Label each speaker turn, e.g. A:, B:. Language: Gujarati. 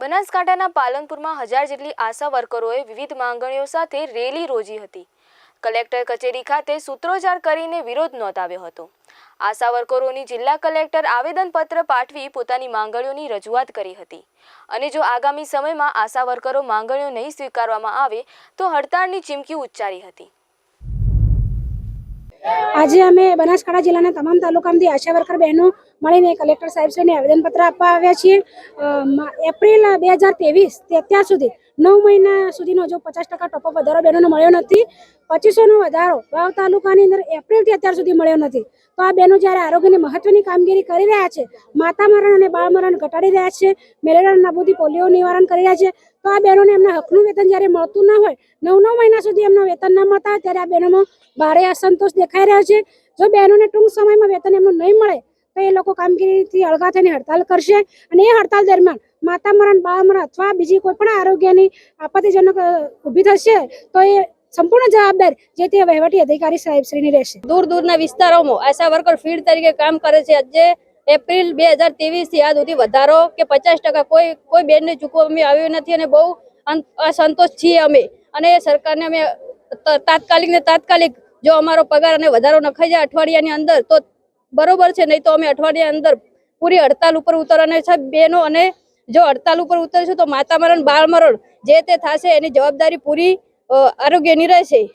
A: બનાસકાંઠાના પાલનપુરમાં હજાર જેટલી આશા વર્કરોએ વિવિધ માંગણીઓ સાથે રેલી રોજી હતી. કલેક્ટર કચેરી ખાતે સૂત્રોચ્ચાર કરીને વિરોધ નોંધાવ્યો હતો. આશા વર્કરોની જિલ્લા કલેક્ટર આવેદનપત્ર પાઠવી પોતાની માંગણીઓની રજૂઆત કરી હતી. અને જો આગામી સમયમાં આશા વર્કરો માંગણીઓ નહીં સ્વીકારવામાં આવે, તો હડતાળની ચીમકી ઉચ્ચારી હતી.
B: આજે અમે બનાસકાંઠા જિલ્લાના તમામ તાલુકામાંથી આશા વર્કર બહેનો મળીને કલેક્ટર સાહેબશ્રીને આવેદનપત્ર આપવા આવ્યા છીએ. એપ્રિલ બે હજાર ત્રેવીસ તે અત્યાર સુધી નવ મહિના સુધીનો જો પચાસ ટકા ટોપઅપ વધારો બહેનોને મળ્યો નથી પચીસોનો વધારો વાવ તાલુકાની અંદર એપ્રિલથી અત્યાર સુધી મળ્યો નથી. તો આ બહેનો જ્યારે આરોગ્યની મહત્વની કામગીરી કરી રહ્યા છે માતા મરણ અને બાળ મરણ ઘટાડી રહ્યા છે મેલેરિયા નાબૂદી પોલિયો નિવારણ કરી રહ્યા છે, તો આ બહેનોને એમના હકનું વેતન જ્યારે મળતું ન હોય, નવ નવ મહિના સુધી એમનું વેતન ન મળતા ત્યારે આ બહેનોમાં ભારે અસંતોષ દેખાઈ રહ્યો છે. જો બહેનોને ટૂંક સમયમાં વેતન એમનું નહીં મળે, તો એ લોકો કામગીરીથી અળગા થઈને હડતાલ કરશે અને એ હડતાલ દરમિયાન માતા મરણ બાળ મરણ અથવા બીજી કોઈ પણ આરોગ્યની આપત્તિજનક ઊભી થશે, તો એ સંપૂર્ણ જવાબદાર જે તે વહીવટી અધિકારી સાહેબશ્રીની રહેશે.
C: દૂર દૂરના વિસ્તારોમાં આશા વર્કર ફીડ તરીકે કામ કરે છે. આજે એપ્રિલ બે હજારથી આ સુધી વધારો કે પચાસ ટકા કોઈ કોઈ બેનને ચૂકવવામાં આવ્યું નથી અને બહુ અસંતોષ છીએ અમે. અને એ સરકારને અમે તાત્કાલિક ને તાત્કાલિક જો અમારો પગાર અને વધારો નખાઈ જાય અઠવાડિયાની અંદર, તો બરોબર છે. નહીં તો અમે અઠવાડિયા અંદર પૂરી હડતાલ ઉપર ઉતરવાના છે. બેનો અને જો હડતાલ ઉપર ઉતરશું તો માતા મરણ બાળ મરણ જે તે થશે એની જવાબદારી પૂરી આરોગ્યની રહેશે